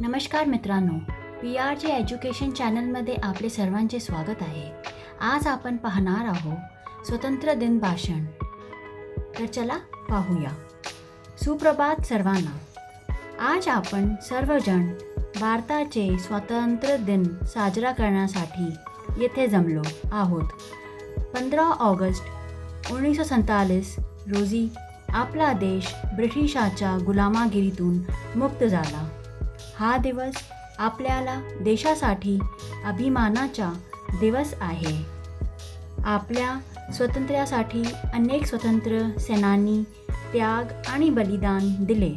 नमस्कार मित्रांनो P R J education चॅनलमध्ये आपले सर्वांचे स्वागत आहे. आज आपण पाहणार आहोत स्वतंत्र दिन भाषण. तर चला पाहूया. सुप्रभात सर्वांना. आज आपण सर्वजण भारताचे स्वातंत्र्य दिन साजरा करण्यासाठी येथे जमलो आहोत. पंधरा ऑगस्ट एकोणीसशे सत्तावीस रोजी आपला देश ब्रिटिशाच्या गुलामागिरीतून मुक्त झाला. हा दिवस आपल्याला देशासाठी अभिमानाचा दिवस आहे. आपल्या स्वातंत्र्यासाठी अनेक स्वतंत्र सेनानी त्याग आणि बलिदान दिले.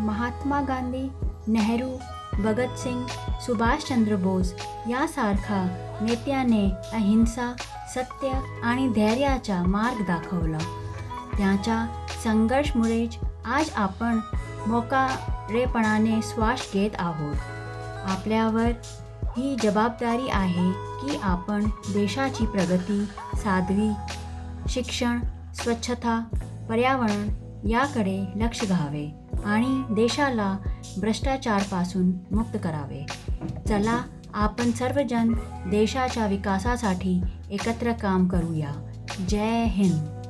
महात्मा गांधी नेहरू भगतसिंग सुभाषचंद्र बोस यासारखा नेत्याने अहिंसा सत्य आणि धैर्याचा मार्ग दाखवला. त्याच्या संघर्षमुळेच आज आपण मोकारेपणाने श्वास घेत आहोत. आपल्यावर ही जबाबदारी आहे की आपण देशाची प्रगती साध्वी शिक्षण स्वच्छता पर्यावरण याकडे लक्ष घावे आणि देशाला भ्रष्टाचारपासून मुक्त करावे. चला आपण सर्वजण देशाच्या विकासासाठी एकत्र काम करूया. जय हिंद.